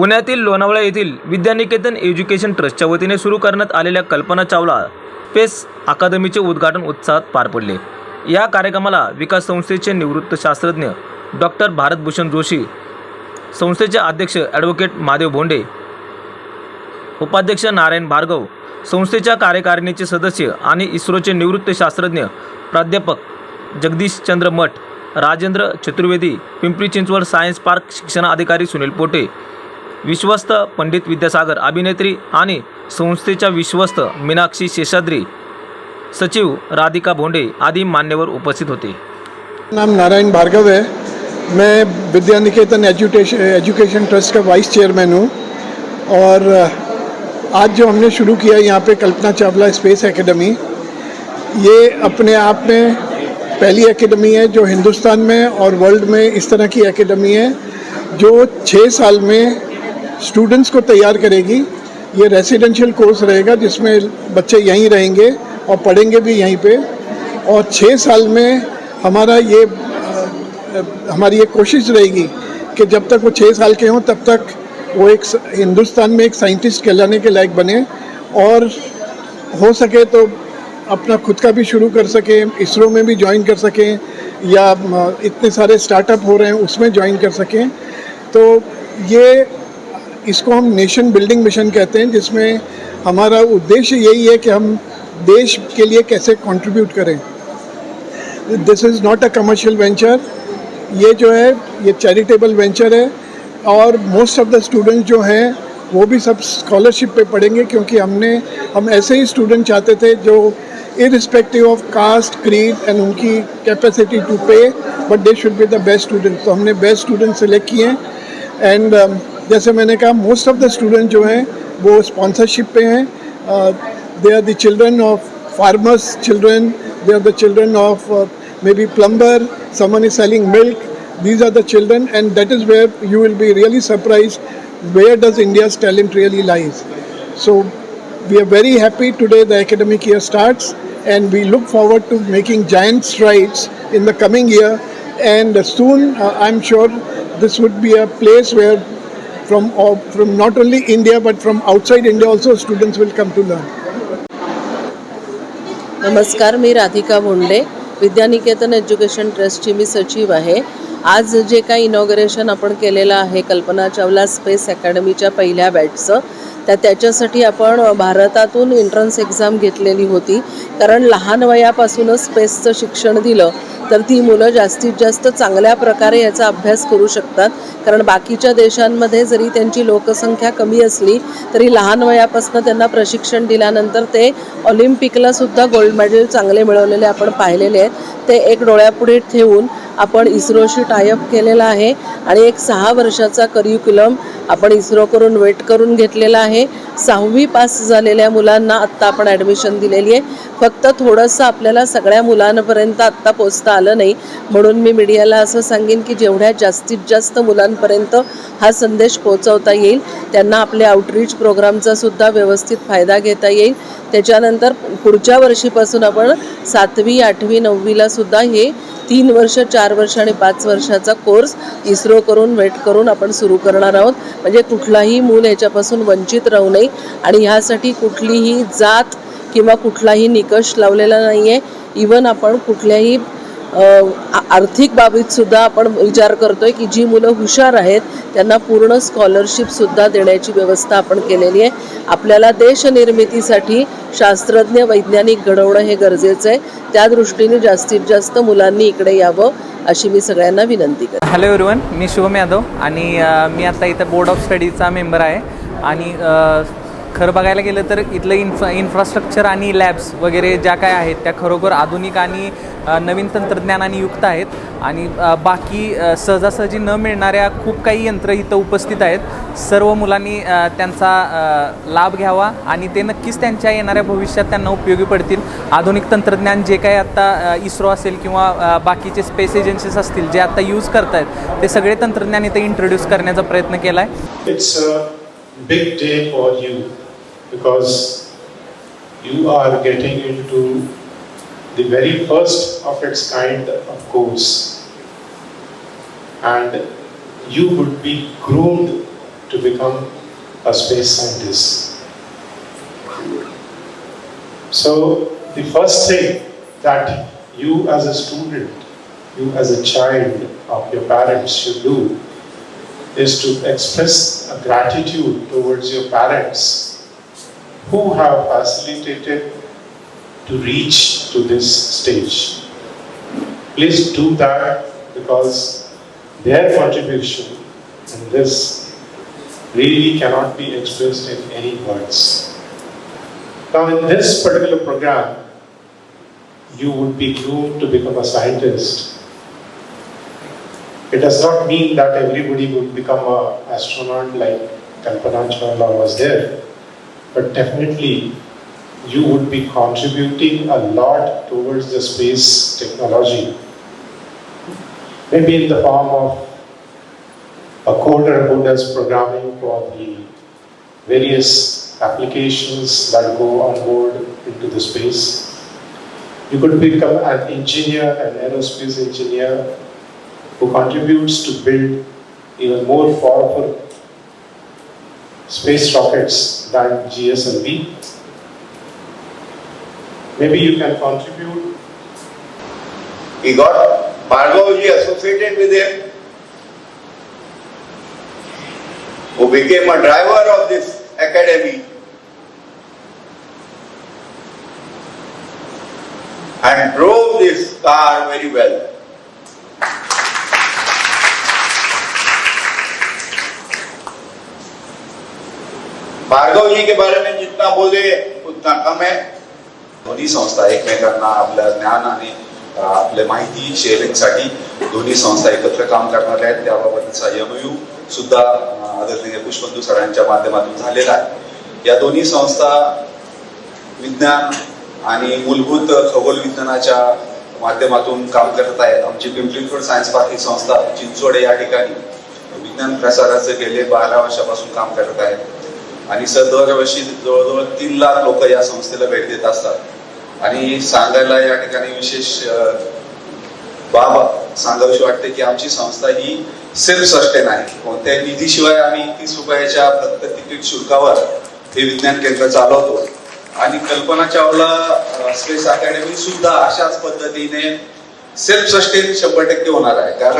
पुण्यातील लोणावळा येथील विद्यानिकेतन एज्युकेशन ट्रस्टच्या वतीने सुरू करण्यात आलेल्या कल्पना चावला स्पेस अकादमीचे उद्घाटन उत्साहात पार पडले. या कार्यक्रमाला विकास संस्थेचे निवृत्त शास्त्रज्ञ डॉक्टर भारतभूषण जोशी संस्थेचे अध्यक्ष ॲडव्होकेट महादेव भोंडे उपाध्यक्ष नारायण भार्गव संस्थेच्या कार्यकारिणीचे सदस्य आणि इस्रोचे निवृत्त शास्त्रज्ञ प्राध्यापक जगदीश चंद्र मठ राजेंद्र चतुर्वेदी पिंपरी चिंचवड सायन्स पार्क शिक्षणाधिकारी सुनील पोटे विश्वस्त पंडित विद्यासागर अभिनेत्री आणि संस्थेच्या विश्वस्त मीनाक्षी शेषाद्री सचिव राधिका भोंडे आदी मान्यवर उपस्थित होते. नाम नारायण भार्गव है। मैं Vidya Niketan education education trust का वाइस चेयरमैन हूँ। और आज जो हमने शुरू किया यहाँ पे कल्पना चावला स्पेस एकेडमी ये अपने आप में पहली एकेडमी है जो हिंदुस्तान में और वर्ल्ड में इस तरह की एकेडमी है जो छः साल में स्टूडेंट्स को तैयार करेगी। ये रेसिडेंशियल कोर्स रहेगा जिसमें बच्चे यहीं रहेंगे और पढ़ेंगे भी यहीं पे। और छः साल में हमारा ये, हमारी ये कोशिश रहेगी कि जब तक वो छः साल के हों, तब तक वो एक हिंदुस्तान में एक साइंटिस्ट कहलाने के लायक बने। और हो सके तो अपना खुद का भी शुरू कर सकें, इसरो में भी ज्वाइन कर सकें, या इतने सारे स्टार्टअप हो रहे हैं, उसमें ज्वाइन कर सकें। तो ये इसको हम नेशन बिल्डिंग मिशन कहते हैं, जिसमें हमारा उद्देश्य यही है कि हम देश के लिए कैसे कंट्रीब्यूट करें। This is not a commercial venture ये जो है, ये चैरिटेबल वेंचर है। और मोस्ट ऑफ़ द स्टूडेंट्स जो हैं, वो भी सब स्कॉलरशिप पे पढ़ेंगे, क्योंकि हमने, हम ऐसे ही स्टूडेंट चाहते थे जो irrespective of caste creed and उनकी capacity to pay but they should be the best student तो हमने बेस्ट स्टूडेंट सेलेक्ट किए एंड जैसे मैंने कहा मोस्ट ऑफ द स्टूडेंट जो हैं वो स्पॉन्सरशिप पे हैं they are the children of farmers children they are the children of uh, maybe plumber someone is selling milk these are the children and that is where you will be really surprised where does india's talent really lies so we are very happy today the academic year starts and we look forward to making giant strides in the coming year and soon uh, i'm sure this would be a place where from uh, from not only india but from outside india also students will come to learn नमस्कार मी Radhika Bhonde Vidyaniketan education ट्रस्टची मी सचिव आहे आज जे काही inauguration आपण केलेलं आहे कल्पना चावला स्पेस अकॅडमीच्या पहिल्या बॅचचं त्या त्याच्यासाठी आपण भारतातून एंट्रन्स एक्झाम घेतलेली होती. कारण लहान वयापासूनच स्पेसचं शिक्षण दिलं तर ती मुलं जास्तीत जास्त चांगल्या प्रकारे याचा अभ्यास करू शकतात. कारण बाकीच्या देशांमध्ये जरी त्यांची लोकसंख्या कमी असली तरी लहान वयापासून त्यांना प्रशिक्षण दिल्यानंतर ते ऑलिम्पिकला सुद्धा गोल्ड मेडल चांगले मिळवलेले आपण पाहिलेले आहेत. ते एक डोळ्यापुढे ठेवून आपण इस्रोशी टायअप केलेला आहे. आणि एक सहा वर्षाचा करिक्युलम आपण इस्रोकडून वेट करून घेतलेला आहे. सहावी पास झालेल्या मुलांना आत्ता आपण ॲडमिशन दिलेली आहे. फक्त थोडंसं आपल्याला सगळ्या मुलांपर्यंत आत्ता पोचता आलं नाही. म्हणून मी मीडियाला असं सांगेन की जेवढ्या जास्तीत जास्त मुलांपर्यंत हा संदेश पोचवता येईल त्यांना आपल्या आउटरीच प्रोग्रामचा सुद्धा व्यवस्थित फायदा घेता येईल. त्याच्यानंतर पुढच्या वर्षीपासून आपण सातवी आठवी नववीला सुद्धा हे तीन वर्ष चार वर्ष आणि पाच वर्षाचा कोर्स इस्रो करून वेट करून आपण सुरू करणार आहोत. म्हणजे कुठलाही मूल ह्याच्यापासून वंचित राहू नये. आणि ह्यासाठी कुठलीही जात किंवा कुठलाही निकष लावलेला नाही आहे इवन आपण कुठल्याही आर्थिक बाबीतसुद्धा आपण विचार करतो आहे की जी मुलं हुशार आहेत त्यांना पूर्ण स्कॉलरशिपसुद्धा देण्याची व्यवस्था आपण केलेली आहे. आपल्याला देशनिर्मितीसाठी शास्त्रज्ञ वैज्ञानिक घडवणं हे गरजेचं आहे. त्या दृष्टीने जास्तीत जास्त मुलांनी इकडे यावं. अशी मी सगळ्यांना विनंती करते. हॅलो एवरीवन मी शुभम यादव आणि मी आता इथं बोर्ड ऑफ स्टडीजचा मेंबर आहे. आणि खरं बघायला गेलं तर इथलं इन्फ्रा इन्फ्रास्ट्रक्चर आणि लॅब्स वगैरे ज्या काय आहेत त्या खरोखर आधुनिक आणि नवीन तंत्रज्ञानाने युक्त आहेत. आणि बाकी सहजासहजी न मिळणाऱ्या खूप काही यंत्र इथं उपस्थित आहेत. सर्व मुलांनी त्यांचा लाभ घ्यावा आणि ते नक्कीच त्यांच्या येणाऱ्या भविष्यात त्यांना उपयोगी पडतील. आधुनिक तंत्रज्ञान जे काही आत्ता इस्रो असेल किंवा बाकीचे स्पेस एजन्सीज असतील जे आत्ता यूज करत आहेत ते सगळे तंत्रज्ञान इथं इंट्रोड्यूस करण्याचा प्रयत्न केला आहे because you are getting into the very first of its kind of course. And you would be groomed to become a space scientist. So, the first thing that you as a student, you as a child of your parents should do is to express a gratitude towards your parents who have facilitated to reach to this stage. Please do that because their contribution in this really cannot be expressed in any words. Now, in this particular program, you would be groomed to become a scientist. It does not mean that everybody would become an astronaut like Kalpana Chawla was there, but definitely you would be contributing a lot towards the space technology. Maybe in the form of a coder who does programming for the various applications that go on board into the space. You could become an engineer, an aerospace engineer who contributes to build even more powerful space rockets than GSLV. Maybe you can contribute He got Bhargavji associated with him, who became a driver of this academy. And drove this car very well. Bhargava जी के बारे में जितना बोले उतना कम है। दोन्ही संस्था एकमेकांना आपल्या ज्ञान आणि आपल्या माहिती शेअरिंगसाठी दोन्ही संस्था एकत्र काम करणार आहेत. त्याबाबतचा एमयू सुद्धा आदरणीय पुष्पंदू सरांच्या माध्यमातून झालेला आहे. या दोन्ही संस्था विज्ञान आणि मूलभूत खगोल विज्ञानाच्या माध्यमातून काम करत आहेत. आमची पिंपरी सायन्स पार्क ही संस्था चिंचवडे या ठिकाणी विज्ञान प्रसाराचं गेले बारा वर्षापासून काम करत आहे. आणि सर दरवर्षी जवळजवळ तीन लाख लोक या संस्थेला भेट देत असतात. आणि सांगायला या ठिकाणी विशेष बाब सांगावीशी वाटते की आमची संस्था ही सेल्फ सस्टेन आहे. कोणत्याही निधीशिवाय आम्ही तीस रुपयाच्या प्रत्येक तिकीट शुल्कावर हे विज्ञान केंद्र चालवतो. आणि कल्पना चावला स्पेस अकॅडमी सुद्धा अशाच पद्धतीने सेल्फ सस्टेन शंभर टक्के होणार आहे. कारण